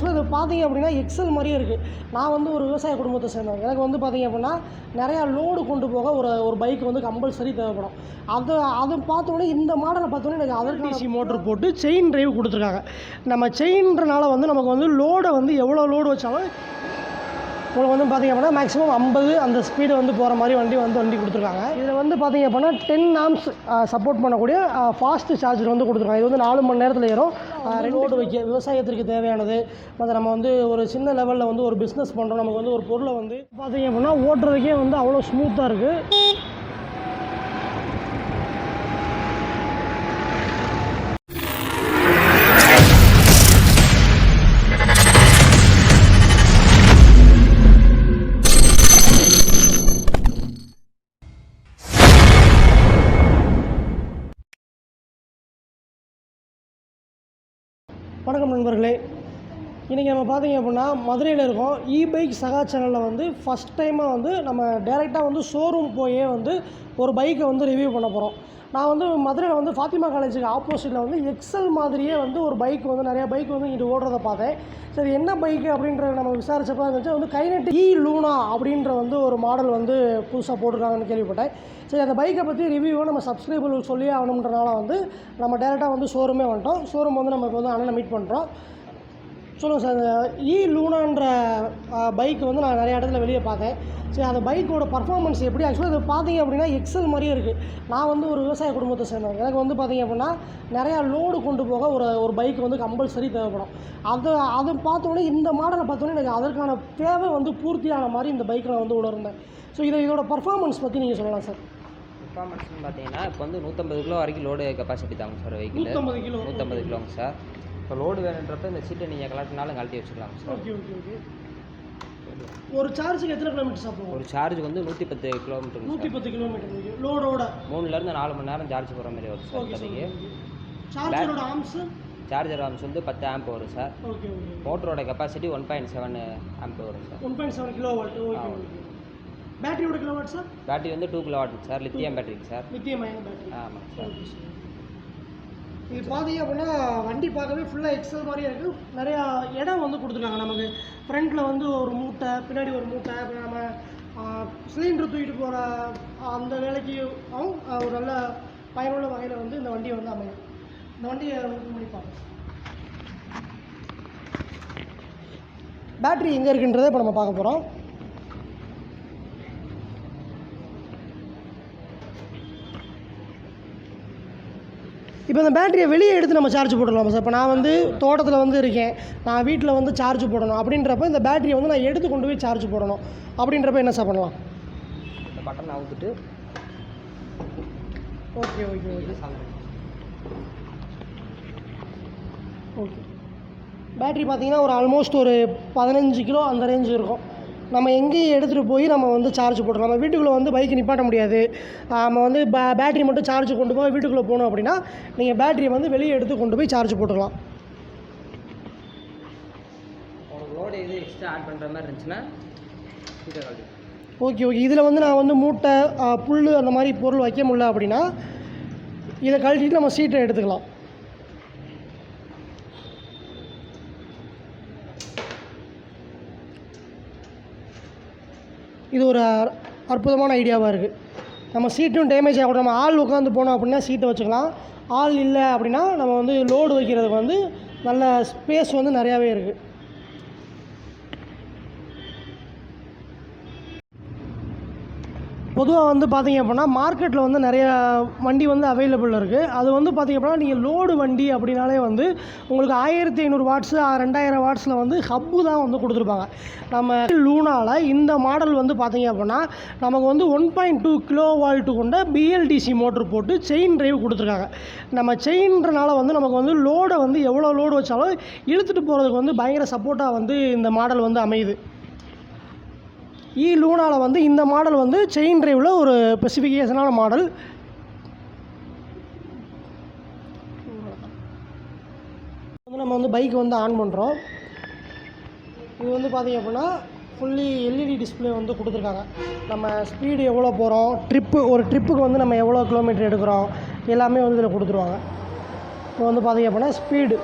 ஆக்சுவலாக இது பார்த்தீங்க அப்படின்னா எக்ஸல் மாதிரியே இருக்குது நான் வந்து ஒரு விவசாய குடும்பத்தை சேர்ந்தவன். எனக்கு வந்து பார்த்தீங்க அப்படின்னா நிறையா லோடு கொண்டு போக ஒரு ஒரு பைக் வந்து கம்பல்சரி தேவைப்படும். அதை அதை பார்த்தோன்னே இந்த மாடலை பார்த்தோன்னே எனக்கு அதர்டிசி மோட்டர் போட்டு செயின் டிரைவ் கொடுத்துருக்காங்க. நம்ம செயின்றனால வந்து நமக்கு வந்து லோடை வந்து எவ்வளோ லோடு வச்சாலும் உங்களுக்கு வந்து பார்த்தீங்க அப்படின்னா மேக்ஸிமம் ஐம்பது அந்த ஸ்பீடு வந்து போகிற மாதிரி வண்டி வந்து வண்டி கொடுத்துருக்காங்க. இதில் வந்து பார்த்தீங்க அப்படின்னா டென் ஆம்ஸ் சப்போர்ட் பண்ணக்கூடிய ஃபாஸ்ட் சார்ஜர் வந்து கொடுத்துருக்காங்க. இது வந்து நாலு மணி நேரத்தில் ஏறும். ரோடு வைக்க விவசாயத்திற்கு தேவையானது. மற்ற நம்ம வந்து ஒரு சின்ன லெவலில் வந்து ஒரு பிஸ்னஸ் பண்ணுறோம் நமக்கு வந்து ஒரு பொருளை வந்து பார்த்தீங்க அப்படின்னா ஓட்டுறதுக்கே வந்து அவ்வளோ ஸ்மூத்தாக இருக்குது வணக்கம் நண்பர்களே. இன்றைக்கி நம்ம பார்த்தீங்க அப்படின்னா மதுரையில் இருக்கோம். இ பைக் சகா சேனலில் வந்து ஃபஸ்ட் டைமாக வந்து நம்ம டேரெக்டாக வந்து ஷோரூம் போயே வந்து ஒரு பைக்கை வந்து ரிவ்யூ பண்ண போகிறோம் நான் வந்து மதுரையில் வந்து ஃபாத்திமா காலேஜுக்கு ஆப்போசிட்டில் வந்து எக்ஸல் மாதிரியே வந்து ஒரு பைக் வந்து நிறைய பைக் வந்து இங்கிட்டு ஓடுறத பார்த்தேன். சரி என்ன பைக்கு அப்படின்றத நம்ம விசாரிச்சப்போ இருந்துச்சு வந்து கைநெட் இ e லூனா அப்படின்ற வந்து ஒரு மாடல் வந்து புதுசாக போட்டிருக்காங்கன்னு கேள்விப்பட்டேன். சரி அந்த பைக்கை பற்றி ரிவ்யூவை நம்ம சப்ஸ்கிரைபர்களுக்கு சொல்லி ஆகணுன்றனால வந்து நம்ம டேரெக்டாக வந்து ஷோரூமே வந்துட்டோம். ஷோரூம் வந்து நம்ம இப்போ வந்து அண்ணனை மீட் பண்ணுறோம் சொல்லுங்கள் சார் இந்த இ லூனான்ற பைக் வந்து நான் நிறைய இடத்துல வெளியே பார்த்தேன். சரி அந்த பைக்கோட பர்ஃபார்மன்ஸ் எப்படி? ஆக்சுவலாக இது பார்த்தீங்க அப்படின்னா எக்ஸல் மாதிரியே இருக்குது நான் வந்து ஒரு விவசாய குடும்பத்தை சேர்ந்தவன். எனக்கு வந்து பார்த்தீங்க அப்படின்னா நிறையா லோடு கொண்டு போக ஒரு ஒரு பைக் வந்து கம்பல்சரி தேவைப்படும். அதை அதை பார்த்தோன்னே இந்த மாடலை பார்த்தோன்னே எனக்கு அதற்கான தேவை வந்து பூர்த்தியான மாதிரி இந்த பைக்கை நான் வந்து உணர்ந்தேன். ஸோ இதை இதோட பர்ஃபார்மன்ஸ் பற்றி நீங்கள் சொல்லலாம் சார் பர்ஃபார்மன்ஸ்னு பார்த்தீங்கன்னா இப்போ வந்து நூற்றம்பது கிலோ வரைக்கும் லோடு கெப்பாசிட்டி தாங்க சார் வெஹிக்கிள் நூற்றம்பது கிலோ. நூற்றம்பது கிலோங்க சார் இப்போ லோடு வேணுன்றப்ப இந்த சீட்டை நீங்கள் கலட்டினாலும் கழட்டி வச்சுக்கலாம் சார் ஓகே ஓகே ஓகே ஒரு சார்ஜுக்கு எத்தனை கிலோமீட்டர் சாப்பிடுவோம் ஒரு சார்ஜ் வந்து நூற்றி பத்து கிலோமீட்டர் நூற்றி பத்து கிலோமீட்டர் லோடோட மூணுலேருந்து நாலு மணி நேரம் சார்ஜ் போகிற மாதிரி வரும் சார் இப்போதைக்கு. சார்ஜரோட ஆம்ஸு சார்ஜர் ஆம்ஸ் வந்து பத்து ஆம்ப் வரும் sir okay okay மோட்டரோட capacity one point seven amp வரும் sir one point seven kilo watt பேட்டரியோட kilo watt sir battery வந்து two kilo watt sir lithium பேட்டரிங்க sir நித்தியமயன பேட்டரி ஆமாம் சார் இது பார்த்தீங்க அப்படின்னா வண்டி பார்க்கவே ஃபுல்லாக எக்ஸல் மாதிரியே இருக்குது நிறையா இடம் வந்து கொடுத்துருக்காங்க நமக்கு. ஃப்ரண்ட்டில் வந்து ஒரு மூட்டை பின்னாடி ஒரு மூட்டை அப்புறம் நம்ம சிலிண்டர் தூக்கிட்டு போகிற அந்த வேலைக்கு அவங்க ஒரு நல்ல பயனுள்ள வகையில் வந்து இந்த வண்டியை வந்து அமையும். இந்த வண்டியை open பண்ணி பார்ப்போம். எங்கே இருக்குன்றதை இப்போ நம்ம பார்க்க போகிறோம் இப்போ இந்த பேட்டரியை வெளியே எடுத்து நம்ம சார்ஜ் போட்டுடலாமா சார் இப்போ நான் வந்து தோட்டத்தில் வந்து இருக்கேன். நான் வீட்டில் வந்து சார்ஜ் போடணும். அப்படின்றப்ப இந்த பேட்டரியை வந்து நான் எடுத்து கொண்டு போய் சார்ஜ் போடணும். அப்படின்றப்ப என்ன சார் பண்ணலாம்? இந்த button அவுத்துட்டு okay okay okay okay battery பார்த்தீங்கன்னா ஒரு ஆல்மோஸ்ட் ஒரு பதினஞ்சு கிலோ அந்த ரேஞ்சு இருக்கும். நம்ம எங்கேயும் எடுத்துகிட்டு போய் நம்ம வந்து சார்ஜ் போட்டுக்கலாம் நம்ம வீட்டுக்குள்ளே வந்து பைக் நிப்பாட்ட முடியாது. நம்ம வந்து பே பேட்டரி மட்டும் சார்ஜ் கொண்டு போய் வீட்டுக்குள்ளே போகணும் அப்படின்னா நீங்கள் பேட்டரியை வந்து வெளியே எடுத்து கொண்டு போய் சார்ஜ் போட்டுக்கலாம். உங்களுக்கு லோடு எது எக்ஸ்ட்ரா ஆட் பண்ணுற மாதிரி இருந்துச்சுன்னா சீட்டை கழட்டி ஓகே ஓகே இதில் வந்து நான் வந்து மூட்டை புல் அந்த மாதிரி பொருள் வைக்க முடியல அப்படின்னா இதை கழட்டிட்டு நம்ம சீட்டை எடுத்துக்கலாம். இது ஒரு அற்புதமான ஐடியாவாக இருக்குது நம்ம சீட்டும் டேமேஜ் ஆகக்கூடாது. நம்ம ஆள் உட்காந்து போனோம் அப்படின்னா சீட்டை வச்சுக்கலாம். ஆள் இல்லை அப்படின்னா நம்ம வந்து லோடு வைக்கிறதுக்கு வந்து நல்ல ஸ்பேஸ் வந்து நிறையாவே இருக்குது பொதுவாக வந்து பார்த்தீங்க அப்படின்னா மார்க்கெட்டில் வந்து நிறைய வண்டி வந்து அவைலபிள் இருக்குது அது வந்து பார்த்தீங்க அப்படின்னா நீங்கள் லோடு வண்டி அப்படின்னாலே வந்து உங்களுக்கு ஆயிரத்தி ஐநூறு வாட்ஸு ரெண்டாயிரம் வாட்ஸில் வந்து ஹப்பு தான் வந்து கொடுத்துருப்பாங்க. நம்ம லூனாவில் இந்த மாடல் வந்து பார்த்தீங்க அப்படின்னா நமக்கு வந்து one point two kilo volt கொண்ட பிஎல்டிசி மோட்ரு போட்டு செயின் ட்ரைவ் கொடுத்துருக்காங்க. நம்ம செயின்றனால வந்து நமக்கு வந்து லோடை வந்து எவ்வளோ லோடு வச்சாலும் இழுத்துட்டு போகிறதுக்கு வந்து பயங்கர சப்போர்ட்டாக வந்து இந்த மாடல் வந்து அமையுது. இ லூனாவில் வந்து இந்த மாடல் வந்து செயின் டிரைவில் ஒரு ஸ்பெசிஃபிகேஷனான மாடல். வந்து நம்ம வந்து பைக் வந்து ஆன் பண்ணுறோம் இது வந்து பார்த்தீங்க அப்படின்னா ஃபுல்லி எல்இடி டிஸ்ப்ளே வந்து கொடுத்துருக்காங்க. நம்ம ஸ்பீடு எவ்வளோ போகிறோம் ட்ரிப்பு ஒரு ட்ரிப்புக்கு வந்து நம்ம எவ்வளோ கிலோமீட்டர் எடுக்கிறோம் எல்லாமே வந்து இதில் கொடுத்துருவாங்க. இப்போ வந்து பார்த்திங்க அப்படின்னா ஸ்பீடு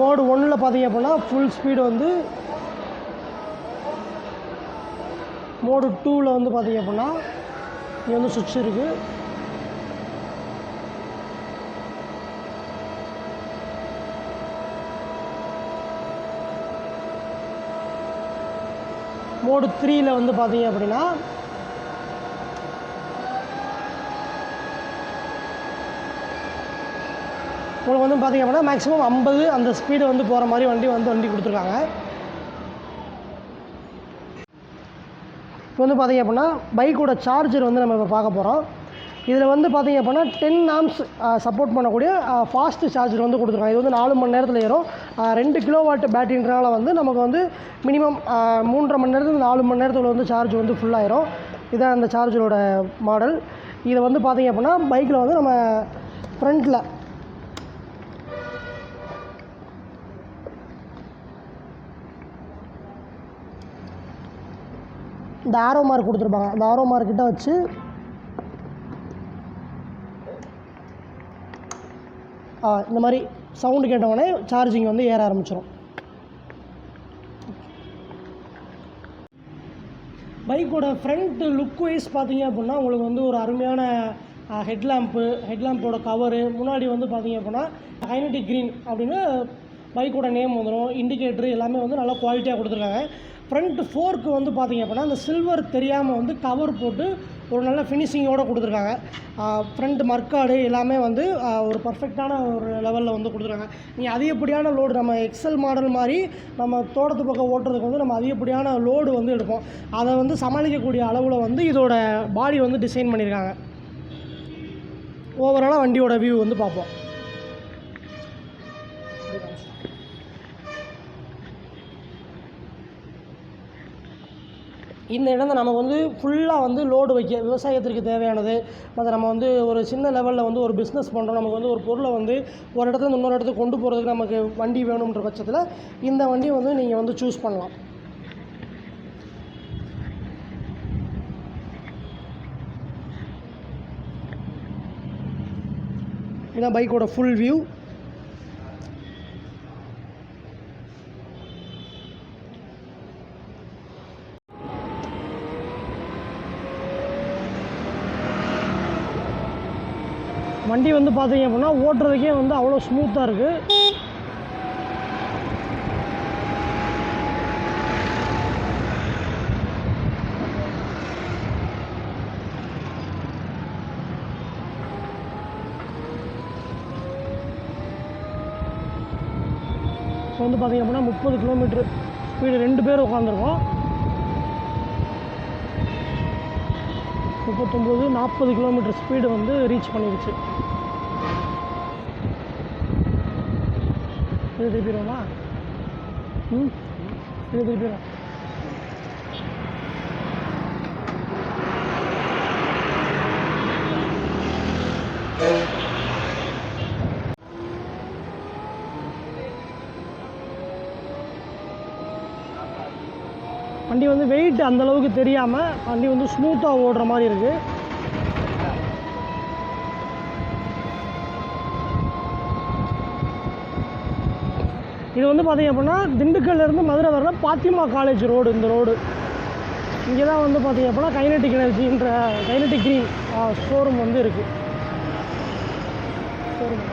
மோடு ஒன்றில் பார்த்தீங்க அப்படின்னா ஃபுல் ஸ்பீடு வந்து மோடு டூவில் வந்து பார்த்தீங்க அப்படின்னா இங்கே வந்து சுவிட்ச் இருக்குது மோடு த்ரீயில் வந்து பார்த்தீங்க அப்படின்னா உங்களுக்கு வந்து பார்த்தீங்க அப்படின்னா மேக்ஸிமம் ஐம்பது அந்த ஸ்பீடு வந்து போகிற மாதிரி வண்டி வந்து வண்டி கொடுத்துருக்காங்க. இப்போ வந்து பார்த்திங்க அப்படின்னா பைக்கோட சார்ஜர் வந்து நம்ம இப்போ பார்க்க போகிறோம் இதில் வந்து பார்த்தீங்க அப்படின்னா டென் ஆம்ஸ் சப்போர்ட் பண்ணக்கூடிய ஃபாஸ்ட் சார்ஜர் வந்து கொடுத்துருக்காங்க. இது வந்து நாலு மணி நேரத்தில் ஏறும். ரெண்டு கிலோ வாட் பேட்டரின்றனால வந்து நமக்கு வந்து மினிமம் மூன்றரை மணி நேரத்துக்கு நாலு மணி நேரத்தில் வந்து சார்ஜ் வந்து ஃபுல்லாயிரும் இதான் அந்த சார்ஜரோட மாடல் இதை வந்து பார்த்தீங்க அப்படின்னா பைக்கில் வந்து நம்ம ஃப்ரண்ட்டில் இந்த ஆரோ மார்க் கொடுத்துருப்பாங்க. அந்த ஆரோ மார்க்கிட்ட வச்சு இந்த மாதிரி சவுண்டு கேட்டவுடனே சார்ஜிங் வந்து ஏற ஆரம்பிச்சிடும் பைக்கோட ஃப்ரண்ட் லுக் வைஸ் பார்த்தீங்க அப்படின்னா உங்களுக்கு வந்து ஒரு அருமையான ஹெட்லாம்ப்பு ஹெட்லாம்போட கவரு முன்னாடி வந்து பார்த்தீங்க அப்படின்னா கைனடிக் க்ரீன் அப்படின்னு பைக்கோட நேம் வந்துடும் இண்டிகேட்ரு எல்லாமே வந்து நல்லா குவாலிட்டியாக கொடுத்துருக்காங்க. ஃப்ரண்ட் ஃபோர்க்கு வந்து பார்த்திங்க அப்படின்னா அந்த சில்வர் தெரியாமல் வந்து கவர் போட்டு ஒரு நல்ல ஃபினிஷிங்கோடு கொடுத்துருக்காங்க. ஃப்ரண்ட் மர்க்காடு எல்லாமே வந்து ஒரு பர்ஃபெக்டான ஒரு லெவலில் வந்து கொடுத்துருக்காங்க. நீங்கள் அதிகப்படியான லோடு நம்ம எக்ஸல் மாடல் மாதிரி நம்ம தோட்டத்து பக்கம் ஓட்டுறதுக்கு வந்து நம்ம அதிகப்படியான லோடு வந்து எடுப்போம். அதை வந்து சமாளிக்கக்கூடிய அளவில் வந்து இதோட பாடி வந்து டிசைன் பண்ணியிருக்காங்க. ஓவராலாக வண்டியோட வியூ வந்து பார்ப்போம். இந்த இடம் நம்ம நமக்கு வந்து ஃபுல்லாக வந்து லோடு வைக்க விவசாயத்திற்கு தேவையானது. மற்ற நம்ம வந்து ஒரு சின்ன லெவலில் வந்து ஒரு பிஸ்னஸ் பண்ணுறோம் நமக்கு வந்து ஒரு பொருளை வந்து ஒரு இடத்துல இன்னொரு இடத்துக்கு கொண்டு போகிறதுக்கு நமக்கு வண்டி வேணுன்ற பட்சத்தில் இந்த வண்டியை வந்து நீங்கள் வந்து சூஸ் பண்ணலாம். இதான் பைக்கோட ஃபுல் வியூ வண்டி வந்து பார்த்தீங்க அப்படின்னா ஓட்டுறதுக்கே வந்து அவ்வளோ ஸ்மூத்தாக இருக்குது ஸோ வந்து பார்த்தீங்க அப்படின்னா முப்பது கிலோமீட்ரு ஸ்பீடு ரெண்டு பேர் உட்காந்துருக்கோம் முப்பத்தொம்போது நாற்பது கிலோமீட்டர் ஸ்பீடு வந்து ரீச் பண்ணிடுச்சு இது திருப்பிடுவோமா ம் இது திருப்பிடுவோம் வண்டி வந்து வெயிட் அந்த அளவுக்கு தெரியாமல் வண்டி வந்து ஸ்மூத்தாக ஓடுற மாதிரி இருக்குது இது வந்து பார்த்தீங்க அப்படின்னா திண்டுக்கல்ல இருந்து மதுரை வரல பாத்திமா காலேஜ் ரோடு இந்த ரோடு இங்கே தான் வந்து பார்த்தீங்க அப்படின்னா கைனட்டிக் எனர்ஜின்ற கைனட்டிக் க்ரீன் ஷோரூம் வந்து இருக்குது ஷோரூம்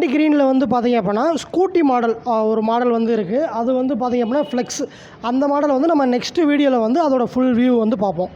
கைனடிக் க்ரீனில் வந்து பார்த்தீங்க அப்படின்னா ஸ்கூட்டி மாடல் ஒரு மாடல் வந்து இருக்குது அது வந்து பார்த்தீங்க அப்படின்னா ஃப்ளெக்ஸ் அந்த மாடல் வந்து நம்ம நெக்ஸ்ட்டு வீடியோவில் வந்து அதோடய ஃபுல் வியூ வந்து பார்ப்போம்.